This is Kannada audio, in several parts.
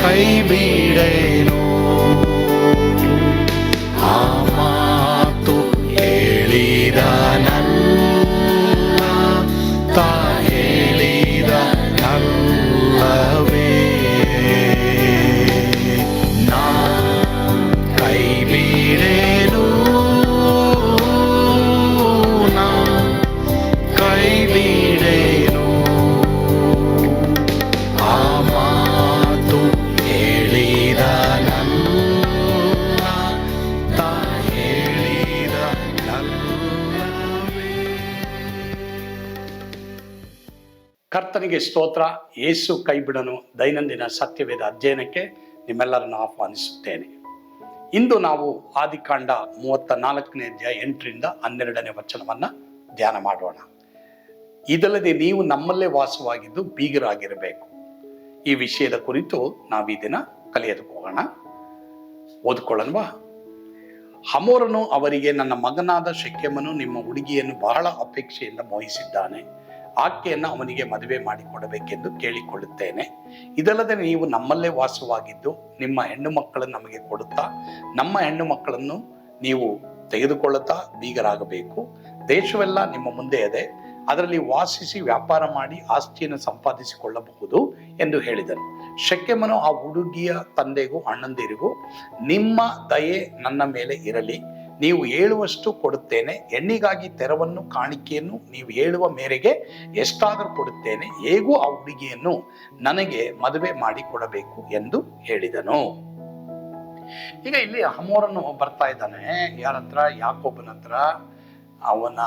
ಕೈ ಬಿಡೇನು ಕರ್ತನಿಗೆ ಸ್ತೋತ್ರ ಯೇಸು ಕೈಬಿಡನು ದೈನಂದಿನ ಸತ್ಯವೇದ ಅಧ್ಯಯನಕ್ಕೆ ನಿಮ್ಮೆಲ್ಲರನ್ನು ಆಹ್ವಾನಿಸುತ್ತೇನೆ. ಇಂದು ನಾವು ಆದಿಕಾಂಡ ಮೂವತ್ತ ನಾಲ್ಕನೇ ಅಧ್ಯಾಯ ಎಂಟರಿಂದ ಹನ್ನೆರಡನೇ ವಚನವನ್ನು ಧ್ಯಾನ ಮಾಡೋಣ. ಇದಲ್ಲದೆ ನೀವು ನಮ್ಮಲ್ಲೇ ವಾಸವಾಗಿದ್ದು ಬೀಗರಾಗಿರಬೇಕು. ಈ ವಿಷಯದ ಕುರಿತು ನಾವು ಈ ದಿನ ಕಲಿಯೋದಕ್ಕೆ ಹೋಗೋಣ. ಓದ್ಕೊಳ್ಳೋಣವಾ? ಹಮೋರನು ಅವರಿಗೆ, ನನ್ನ ಮಗನಾದ ಶೆಕೆಮನು ನಿಮ್ಮ ಹುಡುಗಿಯನ್ನು ಬಹಳ ಅಪೇಕ್ಷೆಯಿಂದ ಮೋಹಿಸಿದ್ದಾನೆ. ಆಕೆಯನ್ನು ಅವನಿಗೆ ಮದುವೆ ಮಾಡಿಕೊಡಬೇಕೆಂದು ಕೇಳಿಕೊಳ್ಳುತ್ತೇನೆ. ಇದಲ್ಲದೆ ನೀವು ನಮ್ಮಲ್ಲೇ ವಾಸವಾಗಿದ್ದು ನಿಮ್ಮ ಹೆಣ್ಣು ಮಕ್ಕಳನ್ನು ನಮಗೆ ಕೊಡುತ್ತಾ, ನಮ್ಮ ಹೆಣ್ಣು ಮಕ್ಕಳನ್ನು ನೀವು ತೆಗೆದುಕೊಳ್ಳುತ್ತಾ ಬೀಗರಾಗಬೇಕು. ದೇಶವೆಲ್ಲ ನಿಮ್ಮ ಮುಂದೆ ಇದೆ. ಅದರಲ್ಲಿ ವಾಸಿಸಿ ವ್ಯಾಪಾರ ಮಾಡಿ ಆಸ್ತಿಯನ್ನು ಸಂಪಾದಿಸಿಕೊಳ್ಳಬಹುದು ಎಂದು ಹೇಳಿದನು. ಶಕ್ಯಮನು ಆ ಹುಡುಗಿಯ ತಂದೆಗೂ ಅಣ್ಣಂದಿರಿಗೂ, ನಿಮ್ಮ ದಯೆ ನನ್ನ ಮೇಲೆ ಇರಲಿ. ನೀವು ಹೇಳುವಷ್ಟು ಕೊಡುತ್ತೇನೆ. ಹೆಣ್ಣಿಗಾಗಿ ತೆರವನ್ನು, ಕಾಣಿಕೆಯನ್ನು ನೀವು ಹೇಳುವ ಮೇರೆಗೆ ಎಷ್ಟಾದರೂ ಕೊಡುತ್ತೇನೆ. ಹೇಗೂ ಆ ಹುಡುಗಿಯನ್ನು ನನಗೆ ಮದುವೆ ಮಾಡಿಕೊಡಬೇಕು ಎಂದು ಹೇಳಿದನು. ಈಗ ಇಲ್ಲಿ ಹಮೋರನ್ನು ಬರ್ತಾ ಇದ್ದಾನೆ. ಯಾರ ಹತ್ರ ಯಾಕೊಬ್ಬನ ಹತ್ರ. ಅವನ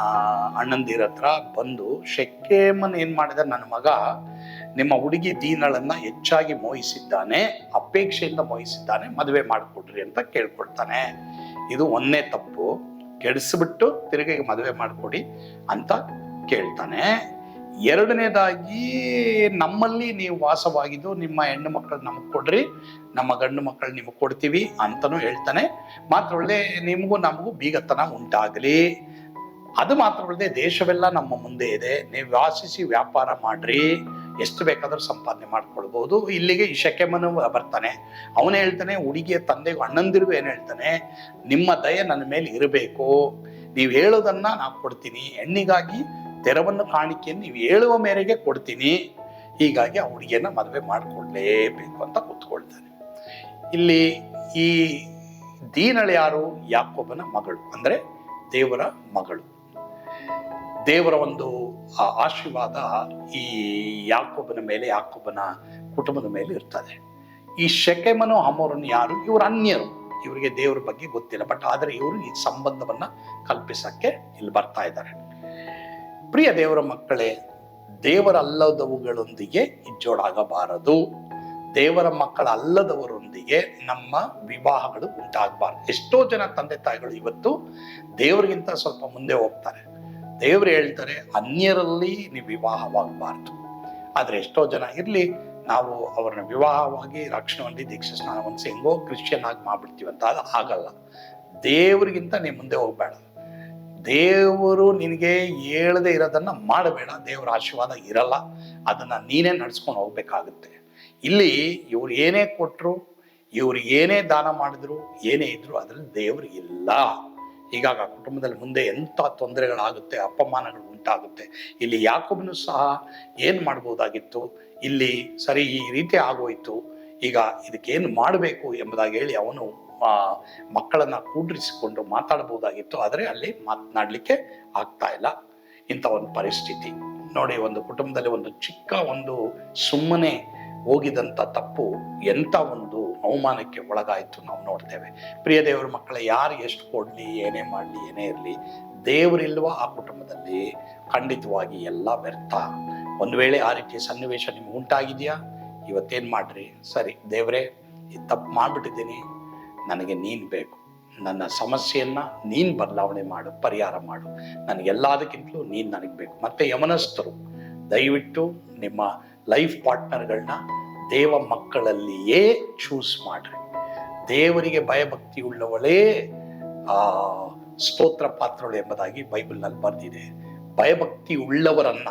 ಅಣ್ಣಂದಿರ ಹತ್ರ ಬಂದು ಶೆಕ್ಕೇಮನ್ ಏನ್ ಮಾಡಿದ? ನನ್ನ ಮಗ ನಿಮ್ಮ ಹುಡುಗಿ ದೀನಳನ್ನ ಹೆಚ್ಚಾಗಿ ಮೋಹಿಸಿದ್ದಾನೆ. ಅಪೇಕ್ಷೆಯಿಂದ ಮೋಹಿಸಿದ್ದಾನೆ. ಮದುವೆ ಮಾಡಿಕೊಡ್ರಿ ಅಂತ ಕೇಳ್ಕೊಳ್ತಾನೆ ಇದು ಒಂದೇ ತಪ್ಪು. ಕೆಡಿಸ್ಬಿಟ್ಟು ತಿರುಗಿ ಮದುವೆ ಮಾಡಿಕೊಡಿ ಅಂತ ಕೇಳ್ತಾನೆ. ಎರಡನೇದಾಗಿ ನಮ್ಮಲ್ಲಿ ನೀವು ವಾಸವಾಗಿದ್ದು ನಿಮ್ಮ ಹೆಣ್ಣು ಮಕ್ಕಳು ನಮಗೆ ಕೊಡ್ರಿ, ನಮ್ಮ ಗಂಡು ಮಕ್ಕಳು ನಿಮಗೆ ಕೊಡ್ತೀವಿ ಅಂತಲೂ ಹೇಳ್ತಾನೆ. ಮಾತ್ರವಲ್ಲದೆ ನಿಮಗೂ ನಮಗೂ ಬೀಗತನ ಉಂಟಾಗಲಿ. ಅದು ಮಾತ್ರವಲ್ಲದೆ ದೇಶವೆಲ್ಲ ನಮ್ಮ ಮುಂದೆ ಇದೆ. ನೀವು ವಾಸಿಸಿ ವ್ಯಾಪಾರ ಮಾಡ್ರಿ. ಎಷ್ಟು ಬೇಕಾದರೂ ಸಂಪಾದನೆ ಮಾಡ್ಕೊಳ್ಬಹುದು ಇಲ್ಲಿಗೆ ಈ ಬರ್ತಾನೆ. ಅವನು ಹೇಳ್ತಾನೆ, ಹುಡುಗಿಯ ತಂದೆಗೂ ಅಣ್ಣಂದಿರು ಏನು ಹೇಳ್ತಾನೆ? ನಿಮ್ಮ ದಯೆ ನನ್ನ ಮೇಲೆ ಇರಬೇಕು. ನೀವು ಹೇಳೋದನ್ನ ನಾನು ಕೊಡ್ತೀನಿ. ಹೆಣ್ಣಿಗಾಗಿ ತೆರವನ್ನು ಕಾಣಿಕೆಯನ್ನು ನೀವು ಹೇಳುವ ಮೇರೆಗೆ ಕೊಡ್ತೀನಿ. ಹೀಗಾಗಿ ಆ ಹುಡುಗಿಯನ್ನ ಮದುವೆ ಮಾಡಿಕೊಡ್ಲೇಬೇಕು ಅಂತ ಕೂತ್ಕೊಳ್ತಾನೆ. ಇಲ್ಲಿ ಈ ದೀನಳು ಯಾರು? ಯಾಕೊಬ್ಬನ ಮಗಳು. ಅಂದ್ರೆ ದೇವರ ಮಗಳು. ದೇವರ ಒಂದು ಆ ಆಶೀರ್ವಾದ ಈ ಯಾಕೊಬ್ಬನ ಮೇಲೆ ಯಾಕೊಬ್ಬನ ಕುಟುಂಬದ ಮೇಲೆ ಇರ್ತದೆ. ಈ ಶೆಕೆಮನು ಹಮೋರನ್ನು ಯಾರು? ಇವರು ಅನ್ಯರು. ಇವರಿಗೆ ದೇವರ ಬಗ್ಗೆ ಗೊತ್ತಿಲ್ಲ. ಬಟ್ ಆದರೆ ಇವರು ಈ ಸಂಬಂಧವನ್ನ ಕಲ್ಪಿಸಕ್ಕೆ ಇಲ್ಲಿ ಬರ್ತಾ ಇದ್ದಾರೆ. ಪ್ರಿಯ ದೇವರ ಮಕ್ಕಳೇ, ದೇವರಲ್ಲದವುಗಳೊಂದಿಗೆ ಇಜ್ಜೋಡಾಗಬಾರದು. ದೇವರ ಮಕ್ಕಳ ಅಲ್ಲದವರೊಂದಿಗೆ ನಮ್ಮ ವಿವಾಹಗಳು ಉಂಟಾಗಬಾರದು. ಎಷ್ಟೋ ಜನ ತಂದೆ ತಾಯಿಗಳು ಇವತ್ತು ದೇವರಿಗಿಂತ ಸ್ವಲ್ಪ ಮುಂದೆ ಹೋಗ್ತಾರೆ. ದೇವರು ಹೇಳ್ತಾರೆ, ಅನ್ಯರಲ್ಲಿ ನೀವು ವಿವಾಹವಾಗಬಾರ್ದು. ಆದರೆ ಎಷ್ಟೋ ಜನ ಇರಲಿ, ನಾವು ಅವ್ರನ್ನ ವಿವಾಹವಾಗಿ ರಕ್ಷಣೆ ಹೊಂದಿ ದೀಕ್ಷೆ ಸ್ನಾನ ಹೊಂದಿಸಿ ಹೆಂಗೋ ಕ್ರಿಶ್ಚಿಯನ್ ಆಗಿ ಮಾಡಿಬಿಡ್ತೀವಿ ಅಂತ ಅದು ಆಗಲ್ಲ. ದೇವರಿಗಿಂತ ನೀವು ಮುಂದೆ ಹೋಗಬೇಡ. ದೇವರು ನಿನಗೆ ಹೇಳದೆ ಇರೋದನ್ನು ಮಾಡಬೇಡ. ದೇವರ ಆಶೀರ್ವಾದ ಇರಲ್ಲ. ಅದನ್ನು ನೀನೇ ನಡೆಸ್ಕೊಂಡು ಹೋಗ್ಬೇಕಾಗುತ್ತೆ. ಇಲ್ಲಿ ಇವ್ರು ಏನೇ ಕೊಟ್ಟರು ಇವ್ರು ಏನೇ ದಾನ ಮಾಡಿದ್ರು, ಏನೇ ಇದ್ರು ಅದರಲ್ಲಿ ದೇವರು ಇಲ್ಲ. ಹೀಗಾಗಿ ಆ ಕುಟುಂಬದಲ್ಲಿ ಮುಂದೆ ಎಂಥ ತೊಂದರೆಗಳಾಗುತ್ತೆ, ಅಪಮಾನಗಳು ಉಂಟಾಗುತ್ತೆ, ಇಲ್ಲಿ ಯಾಕೊಬ್ಬನು ಸಹ ಏನು ಮಾಡ್ಬೋದಾಗಿತ್ತು? ಇಲ್ಲಿ ಸರಿ ಈ ರೀತಿ ಆಗೋಯ್ತು, ಈಗ ಇದಕ್ಕೇನು ಮಾಡಬೇಕು ಎಂಬುದಾಗಿ ಹೇಳಿ ಅವನು ಮಕ್ಕಳನ್ನು ಕೂಡ್ರಿಸಿಕೊಂಡು ಮಾತಾಡಬಹುದಾಗಿತ್ತು ಆದರೆ ಅಲ್ಲಿ ಮಾತನಾಡಲಿಕ್ಕೆ ಆಗ್ತಾ ಇಲ್ಲ. ಇಂಥ ಒಂದು ಪರಿಸ್ಥಿತಿ. ನೋಡಿ, ಒಂದು ಕುಟುಂಬದಲ್ಲಿ ಒಂದು ಚಿಕ್ಕ ಒಂದು ಸುಮ್ಮನೆ ಹೋಗಿದಂಥ ತಪ್ಪು ಎಂಥ ಒಂದು ಅವಮಾನಕ್ಕೆ ಒಳಗಾಯಿತು ನಾವು ನೋಡ್ತೇವೆ. ಪ್ರಿಯ ದೇವರ ಮಕ್ಕಳ, ಯಾರು ಎಷ್ಟು ಕೊಡಲಿ, ಏನೇ ಮಾಡಲಿ, ಏನೇ ಇರಲಿ, ದೇವರಿಲ್ವಾ ಆ ಕುಟುಂಬದಲ್ಲಿ? ಖಂಡಿತವಾಗಿ ಎಲ್ಲ ವ್ಯರ್ಥ. ಒಂದು ವೇಳೆ ಆ ರೀತಿಯ ಸನ್ನಿವೇಶ ನಿಮ್ಗೆ ಉಂಟಾಗಿದೆಯಾ? ಇವತ್ತೇನು ಮಾಡ್ರಿ? ಸರಿ, ದೇವರೇ ತಪ್ಪು ಮಾಡಿಬಿಟ್ಟಿದ್ದೀನಿ. ನನಗೆ ನೀನು ಬೇಕು. ನನ್ನ ಸಮಸ್ಯೆಯನ್ನು ನೀನು ಬದಲಾವಣೆ ಮಾಡು, ಪರಿಹಾರ ಮಾಡು. ನನಗೆಲ್ಲದಕ್ಕಿಂತಲೂ ನೀನು ನನಗೆ ಬೇಕು. ಮತ್ತೆ ಯಮನಸ್ಥರು, ದಯವಿಟ್ಟು ನಿಮ್ಮ ಲೈಫ್ ಪಾರ್ಟ್ನರ್ಗಳನ್ನ ದೇವ ಮಕ್ಕಳಲ್ಲಿಯೇ ಚೂಸ್ ಮಾಡ್ರಿ. ದೇವರಿಗೆ ಭಯಭಕ್ತಿ ಉಳ್ಳವಳೇ ಆ ಸ್ತೋತ್ರ ಪಾತ್ರಗಳು ಎಂಬುದಾಗಿ ಬೈಬಲ್ನಲ್ಲಿ ಬರೆದಿದೆ ಭಯಭಕ್ತಿ ಉಳ್ಳವರನ್ನ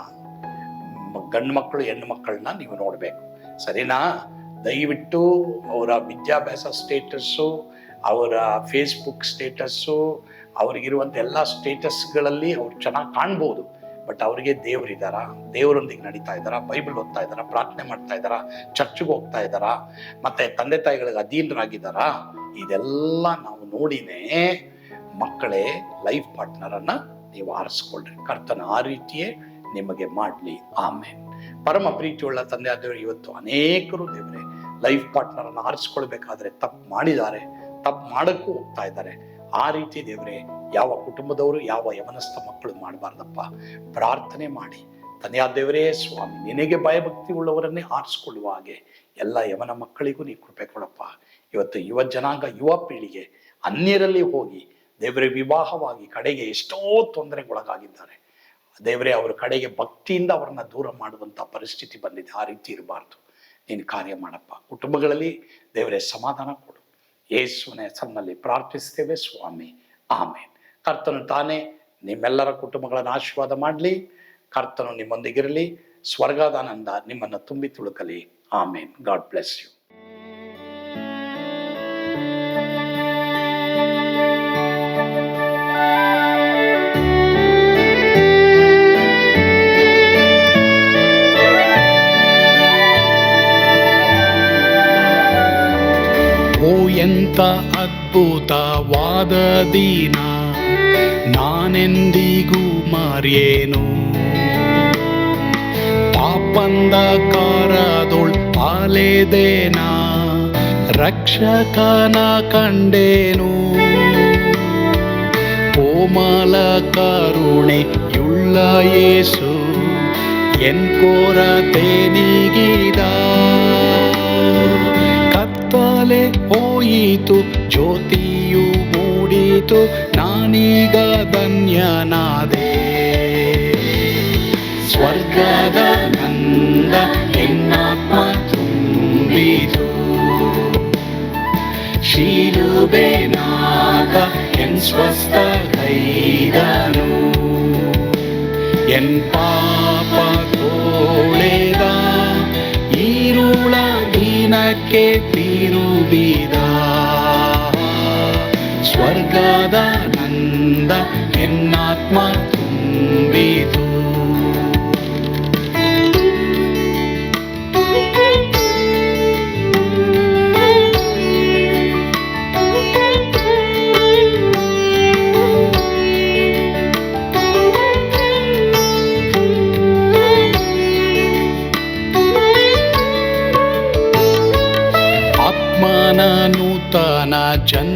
ಗಂಡು ಮಕ್ಕಳು, ಹೆಣ್ಣು ಮಕ್ಕಳನ್ನ ನೀವು ನೋಡಬೇಕು. ಸರಿನಾ? ದಯವಿಟ್ಟು ಅವರ ವಿದ್ಯಾಭ್ಯಾಸ ಸ್ಟೇಟಸ್ಸು ಅವರ ಫೇಸ್ಬುಕ್ ಸ್ಟೇಟಸ್ಸು ಅವ್ರಿಗಿರುವಂಥ ಎಲ್ಲ ಸ್ಟೇಟಸ್ಗಳಲ್ಲಿ ಅವ್ರು ಚೆನ್ನಾಗಿ ಕಾಣ್ಬೋದು. ಬಟ್ ಅವರಿಗೆ ದೇವರಿದ್ದಾರಾ ದೇವರೊಂದಿಗೆ ನಡೀತಾ ಇದ್ದಾರಾ? ಬೈಬಲ್ ಓದ್ತಾ ಇದ್ದಾರಾ? ಪ್ರಾರ್ಥನೆ ಮಾಡ್ತಾ ಇದ್ದಾರಾ? ಚರ್ಚ್ಗೆ ಹೋಗ್ತಾ ಇದ್ದಾರಾ? ಮತ್ತೆ ತಂದೆ ತಾಯಿಗಳಿಗೆ ಅಧೀನರಾಗಿದ್ದಾರಾ? ಇದೆಲ್ಲ ನಾವು ನೋಡಿನೇ ಮಕ್ಕಳೇ ಲೈಫ್ ಪಾರ್ಟ್ನರನ್ನ ನೀವು ಆರಿಸ್ಕೊಳ್ರಿ. ಕರ್ತನ ಆ ರೀತಿಯೇ ನಿಮಗೆ ಮಾಡಲಿ. ಆಮೇಲೆ ಪರಮ ಪ್ರೀತಿಯುಳ್ಳ ತಂದೆ ಆದವರು ಇವತ್ತು ಅನೇಕರು ದೇವರೇ ಲೈಫ್ ಪಾರ್ಟ್ನರನ್ನು ಆರಿಸ್ಕೊಳ್ಬೇಕಾದ್ರೆ ತಪ್ಪು ಮಾಡಿದ್ದಾರೆ. ತಪ್ಪು ಮಾಡೋಕ್ಕೂ ಹೋಗ್ತಾ ಇದ್ದಾರೆ. ಆ ರೀತಿ ದೇವರೇ ಯಾವ ಕುಟುಂಬದವರು ಯಾವ ಯವನಸ್ಥ ಮಕ್ಕಳು ಮಾಡಬಾರ್ದಪ್ಪ? ಪ್ರಾರ್ಥನೆ ಮಾಡಿ. ತನೆಯ ದೇವರೇ ಸ್ವಾಮಿ, ನಿನಗೆ ಭಯಭಕ್ತಿ ಉಳ್ಳವರನ್ನೇ ಆರಿಸ್ಕೊಳ್ಳುವ ಹಾಗೆ ಎಲ್ಲ ಯವನ ಮಕ್ಕಳಿಗೂ ನೀ ಕೃಪೆ ಕೊಡಪ್ಪ. ಇವತ್ತು ಯುವ ಜನಾಂಗ, ಯುವ ಪೀಳಿಗೆ ಅನ್ಯರಲ್ಲಿ ಹೋಗಿ ದೇವರೇ ವಿವಾಹವಾಗಿ ಕಡೆಗೆ ಎಷ್ಟೋ ತೊಂದರೆಗೊಳಗಾಗಿದ್ದಾರೆ. ದೇವರೇ, ಅವರ ಕಡೆಗೆ ಭಕ್ತಿಯಿಂದ ಅವರನ್ನ ದೂರ ಮಾಡುವಂಥ ಪರಿಸ್ಥಿತಿ ಬಂದಿದೆ. ಆ ರೀತಿ ಇರಬಾರ್ದು. ನೀನು ಕಾರ್ಯ ಮಾಡಪ್ಪ. ಕುಟುಂಬಗಳಲ್ಲಿ ದೇವರೇ ಸಮಾಧಾನ ಕೊಡು. ಯೇಸುವಿನ ಹೆಸರಿನಲ್ಲಿ ಪ್ರಾರ್ಥಿಸ್ತೇವೆ, ಸ್ವಾಮಿ. ಆಮೇನ್. ಕರ್ತನು ತಾನೇ ನಿಮ್ಮೆಲ್ಲರ ಕುಟುಂಬಗಳನ್ನು ಆಶೀರ್ವಾದ ಮಾಡಲಿ. ಕರ್ತನು ನಿಮ್ಮೊಂದಿಗಿರಲಿ. ಸ್ವರ್ಗಾದಾನಂದ ನಿಮ್ಮನ್ನು ತುಂಬಿ ತುಳುಕಲಿ. ಆಮೇನ್. God bless you. ಎಂತ ಅದ್ಭುತವಾದ ದಿನ. ನಾನೆಂದಿಗೂ ಮಾರ್ಯೇನು? ಪಾಪಂದ ಕಾರದೊಳ್ ಪಾಲೆದೇನ? ರಕ್ಷಕನ ಕಂಡೇನು? ಕೋಮಲ ಕರುಣೆಯುಳ್ಳ ಯೇಸು, ಎನ್ ಕೊರತೆ ನೀಗಿದ ಕತ್ತಲೆ ಹೋಯಿತು, ಜ್ಯೋತಿಯು ಮೂಡಿತು ನಾನೀಗ ಧನ್ಯನಾದೆ ಸ್ವರ್ಗದ ನಂದ ಎನ್ನಾತ್ಮ ತುಂಬಿತು ಶಿಲುಬೆನಾದ ಎನ್ ಸ್ವಸ್ಥ ಕೈದನು ಎನ್ ಪಾಪ ತೋಳೆದ ಈರುಳ ದಿನಕ್ಕೆ ತಿರುಬಿದ ಸ್ವರ್ಗದ ನಂದ ಎನ್ನಾತ್ಮ ತುಂಬಿತು ಆತ್ಮನ ನೂತನ ಜನ್ಮದಿಂದ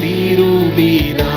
ತಿರುಬಿದ